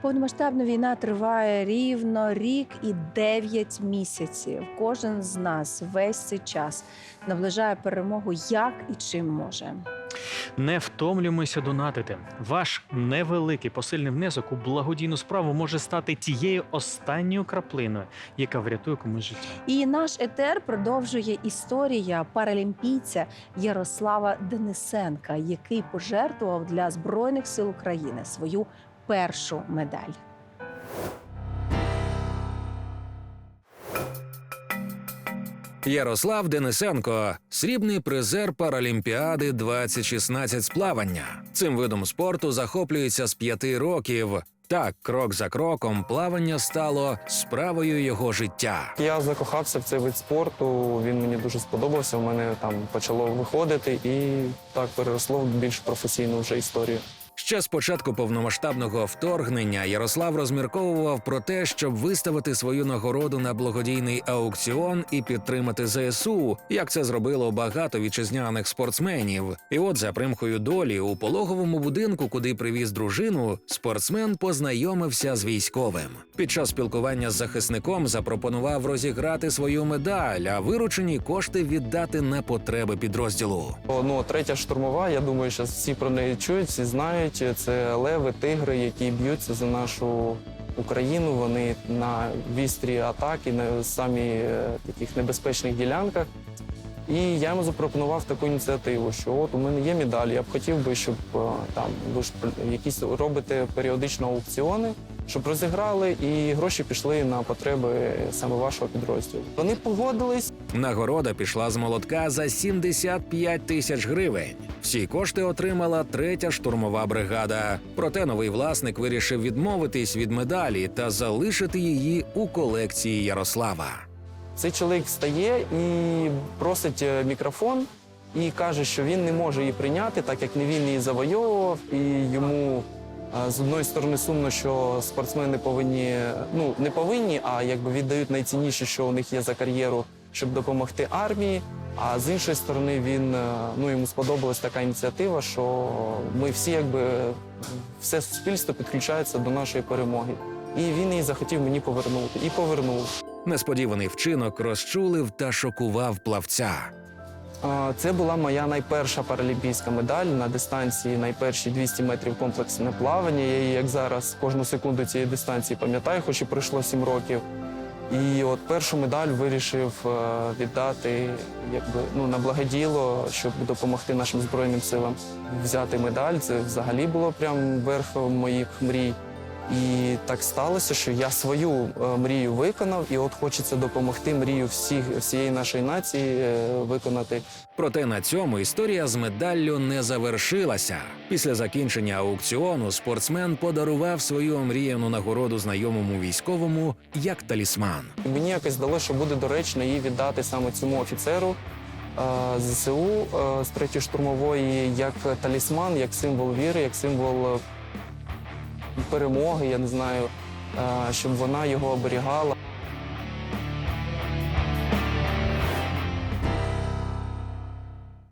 Повномасштабна війна триває рівно рік і 9 місяців. Кожен з нас весь цей час наближає перемогу як і чим може. Не втомлюємося донатити. Ваш невеликий посильний внесок у благодійну справу може стати тією останньою краплиною, яка врятує комусь життя. І наш етер продовжує історія паралімпійця Ярослава Денисенка, який пожертвував для збройних сил України свою першу медаль. Ярослав Денисенко срібний призер Паралімпіади 2016 з плавання. Цим видом спорту захоплюється з п'яти років. Так, крок за кроком, плавання стало справою його життя. Я закохався в цей вид спорту. Він мені дуже сподобався. У мене там почало виходити, і так переросло в більш професійну вже історію. Ще з початку повномасштабного вторгнення Ярослав розмірковував про те, щоб виставити свою нагороду на благодійний аукціон і підтримати ЗСУ, як це зробило багато вітчизняних спортсменів. І от за примхою долі у пологовому будинку, куди привіз дружину, спортсмен познайомився з військовим. Під час спілкування з захисником запропонував розіграти свою медаль, а виручені кошти віддати на потреби підрозділу. Ну, третя штурмова, я думаю, що всі про неї чують, всі знають. Це леви, тигри, які б'ються за нашу Україну. Вони на вістрі атаки, на самі е, таких небезпечних ділянках. І я йому запропонував таку ініціативу, що от у мене є медаль, я б хотів би, щоб е, там ви ж якісь робите періодично аукціони, щоб розіграли, і гроші пішли на потреби саме вашого підрозділу. Вони погодились. Нагорода пішла з молотка за 75 тисяч гривень. Всі кошти отримала третя штурмова бригада. Проте новий власник вирішив відмовитись від медалі та залишити її у колекції Ярослава. Цей чоловік встає і просить е, мікрофон і каже, що він не може її прийняти, так як не він її завойовував, і йому з одної сторони сумно, що спортсмени повинні, ну не повинні, а якби віддають найцінніше, що у них є за кар'єру, щоб допомогти армії. А з іншої сторони, він е, ну йому сподобалась така ініціатива, що ми всі, якби все суспільство підключається до нашої перемоги. І він її захотів мені повернути і повернув. Несподіваний вчинок розчулив та шокував плавця. Це була моя найперша паралімпійська медаль на дистанції найперші 200 метрів комплексне плавання. Я її, як зараз кожну секунду цієї дистанції пам'ятаю, хоч і пройшло 7 років. І от першу медаль вирішив е, віддати якби, ну, на благоділо, щоб допомогти нашим Збройним силам взяти медаль. Це взагалі було прям верхом моїх мрій. І так сталося, що я свою е, мрію виконав, і от хочеться допомогти мрію всіх, всієї нашої нації е, виконати. Проте на цьому історія з медаллю не завершилася. Після закінчення аукціону спортсмен подарував свою омріяну нагороду знайомому військовому як талісман. Мені якось здалося, що буде доречно її віддати саме цьому офіцеру е, ЗСУ з третьої штурмової як талісман, як символ віри, як символ перемоги. Я не знаю, е, щоб вона його оберігала.